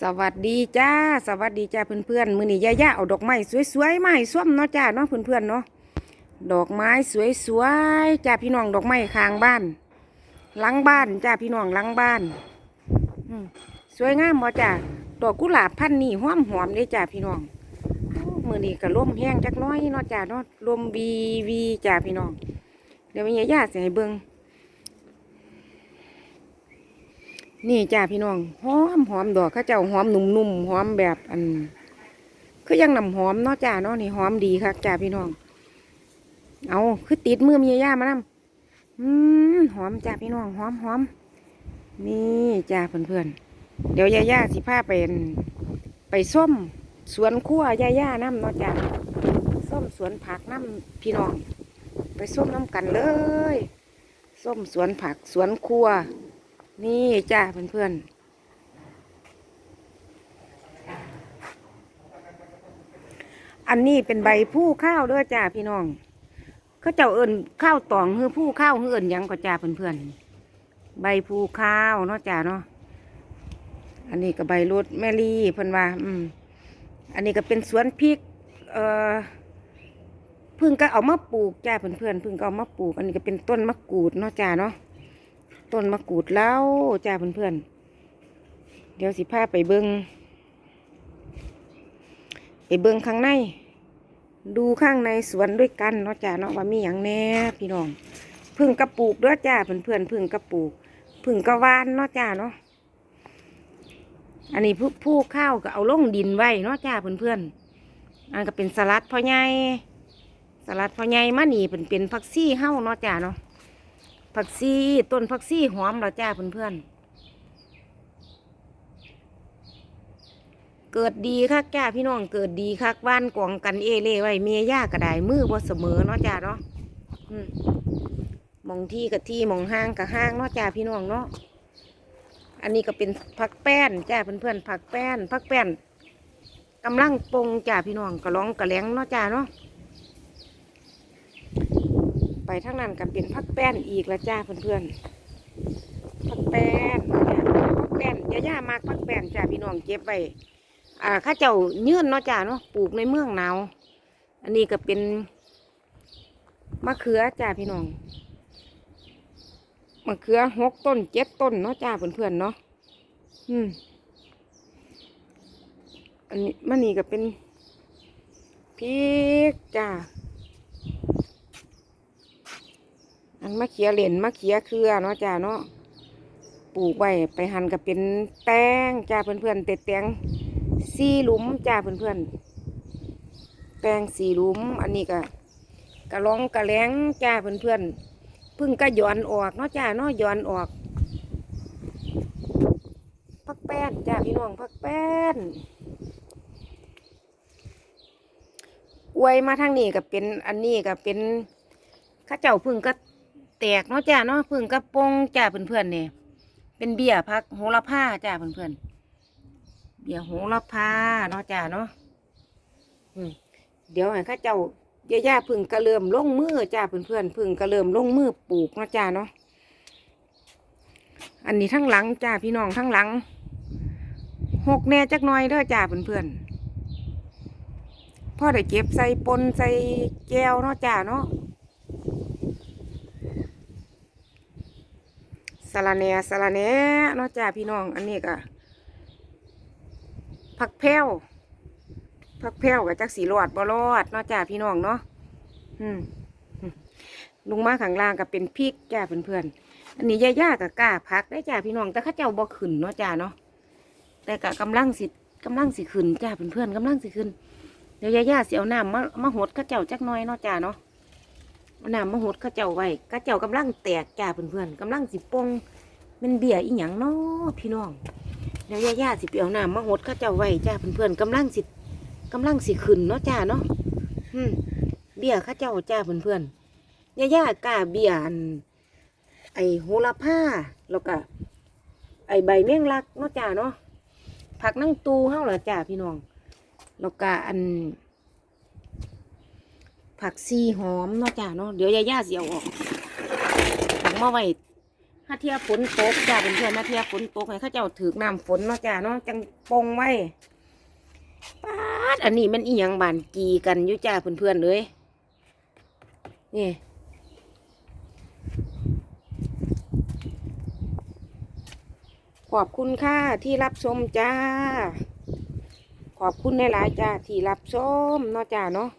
สวัสดีจ้า สวัสดีจ้าเพื่อนๆ มื้อนี้ย่าๆเอาดอกไม้สวยๆมาให้ส้มเนาะจ้าเนาะเพื่อนๆเนาะดอกไม้สวยๆจ้าพี่น้องดอกไม้ข้างบ้านหลังบ้านจ้าพี่น้องหลังบ้านอสวยงามบ่จ้าดอกกุหลาบพันนี่หอมหอมเลยจ้าพี่น้องมือนี้ก็ลมแห้งจักน้อยเนาะจ้าเนาะลมวีวีจ้าพี่น้องเดี๋ยวม่ย่าสิให้เบิ่ง นี่จ้าพี่น้องหอมหอมดอกข้าเจ้าหอมหนุ่มๆหอมแบบอัน คือยังน้ำหอมเนาะจ้าเนาะนี่หอมดีครับจ้าพี่น้อง เอาคือติดมือมีย่ามานำอืมหอมจ้าพี่น้องหอมหอมนี่จ้าเพื่อนๆเดี๋ยวย่าย่าสิพาไปอั่นไปส้มสวนครัวย่าย่าน้ำเนาะจ้าส้มสวนผักน้ำพี่น้อง ไปส้มน้ำกันเลยส้มสวนผักสวนครัว นี่จ้าเพื่อนๆ อันนี้เป็นใบผู้ข้าวด้วยจ้าพี่น้องเขาเจ้าเอิญข้าวตองคือผู้ข้าวคือเอิญยังก็จ้าเพื่อนๆ ใบผู้ข้าวเนาะจ้าเนาะ อันนี้ก็ใบรดแมรี่เพิ่อนว่า อืม อันนี้ก็เป็นสวนพริก เอ่อพิ่งก็เอามาปลูกจ้าเพื่อนๆเพิ่งก็เอามาปลูก อันนี้ก็เป็นต้นมะกรูดเนาะจ้าเนาะ ต้นมะกรูดเล้าจ้าเพื่อนๆ เดี๋ยวสิพาไปเบิงไปเบิงข้างใน ดูข้างในสวนด้วยกันเนาะจ้าเนาะว่ามีอย่างแน่พี่น้องพึ่งกระปูกด้วยจ้าเพื่อนๆพึ่งกระปูกพึ่งกระวานเนาะจ้าเนาะอันนี้ผู้ผู้ข้าวก็เอาลงดินไว้เนาะจ้าเพื่อนๆอันก็เป็นสลัดพ่อใหญ่สลัดพ่อใหญ่มานี่เป็นเป็นผักซี่เฮ้าเนาะจ้าเนาะ ผักซีต้นผักซีหอมแล้วจ้าเพื่อนๆเกิดดีคักจ้าพี่น้องเกิดดีคักบ้านกองกันเอเล่ไว้เมียยากกระไดมือบ่เสมอเนาะจ้าเนาะมองที่กับที่มองห้างกับห้างเนาะจ้าพี่น้องเนาะอันนี้ก็เป็นผักแป้นจ้าเพื่อนๆผักแป้นผักแป้นกำลังปงจ้าพี่น้องกระล้องกระแหลงเนาะจ้าเนาะ ไปทั้งนั้นก็เป็นพักแป้นอีกละจ้าเพื่อนๆพักแป้นพักแป้นย่าย่ามากพักแป้นจ้าพี่น้องเก็บไว้อ่าข้าเจ้ายื่นเนาะจ้าเนาะปลูกในเมืองหนาวอันนี้ก็เป็นมะเขือจ้าพี่น้องมะเขือหกต้นเจ็ดต้นเนาะจ้าเพื่อนๆเนาะอืมอันนี้มันนี่ก็เป็นพริกจ้า อันมะเขียเหรนมะเขียเครือเนาะจ้าเนาะปลูกไว้ไปหั่นก็เป็นแตงจ้าเพื่อนๆเต็ดแตงสี่หลุมจ้าเพื่อนๆแตงสี่หลุม อันนี้ก็กระลองกระแหลงจ้าเพื่อนๆเพึ่งก็ย่อนออกเนาะจ้าเนาะย่อนออกพักแป้นจ้าพี่น้องพักแป้นอวยมาทางนี้ก็เป็นอันนี้ก็เป็นข้าเจ้าพึ่งก็ แตกเนาะจ้าเนาะพึ่งกระปงจ้าเพื่อนๆเนี่ยเป็นเบี้ยพักโหระพาจ้าเพื่อนๆเบี้ยโหระพาเนาะจ้าเนาะเดี๋ยวให้ข้าเจ้าย่าๆพึ่งกระเริ่มลงมือจ้าเพื่อนๆพึ่งกระเริ่มลงมือปลูกเนาะจ้าเนาะอันนี้ทั้งหลังจ้าพี่น้องทั้งหลังหกแน่จักหน่อยเด้อจ้าเพื่อนๆพ่อได้เก็บใส่ปนใส่แก้วเนาะจ้าเนาะ สาระแหน่สาระแหน่เนาะจ้าพี่น้อง อันนี้ก็ผักแพ้วผักแพ้วกับจักสีรอดบ่รอดเนาะจ้าพี่น้องเนาะอืมอืมลงมาข้างล่างก็เป็นพริกจ้าเพื่อนๆอันนี้ย่าๆกับก้าพักได้จ้าพี่น้อง แต่ข้าเจ้าบ่ขึ้นเนาะจ้าเนาะแต่ก็กำลังสิกำลังสิขึ้นจ้าเพื่อนๆกำลังสิขึ้นเดี๋ยวย่าๆสิเอาน้ำมามาหดข้าเจ้าจักน้อยเนาะจ้าเนาะ น้ำมาหดข้าเจ้าไว้ข้าเจ้ากำลังแตกจ้าเพื่อนๆกำลังสิปองมันเบียอีหยังเนาะพี่น้องเดี๋ยวย่าๆสิไปเอาน้ำมาหดข้าเจ้าไว้จ้าเพื่อนๆกำลังสิกำลังสิขึ้นเนาะจ้าเนาะอืมเบียข้าเจ้าจ้าเพื่อนๆย่าๆกล้าเบียนไอโหระพาแล้วก็ไอใบเมี่ยงลักเนาะจ้าเนาะผักนั่งตูเฮาเหรอจ้าพี่น้องแล้วก็อัน ผักซีหอมเนาะจ้าเนาะเดี๋ยวยาย่าๆสิเอาออกเอามาไว้ถ้าเทียฝนตกจ้าเพื่อนๆถ้าเทียฝนตกให้ข้าเจ้าถือน้ำฝนเนาะจ้าเนาะจังปงไว้ป๊าดอันนี้มันอีหยังบานกีกันอยู่จ้าเพื่อนๆเลยนี่ขอบคุณค่ะที่รับชมจ้า ขอบคุณในหลายๆจ้าที่รับชมเนาะจ้าเนาะ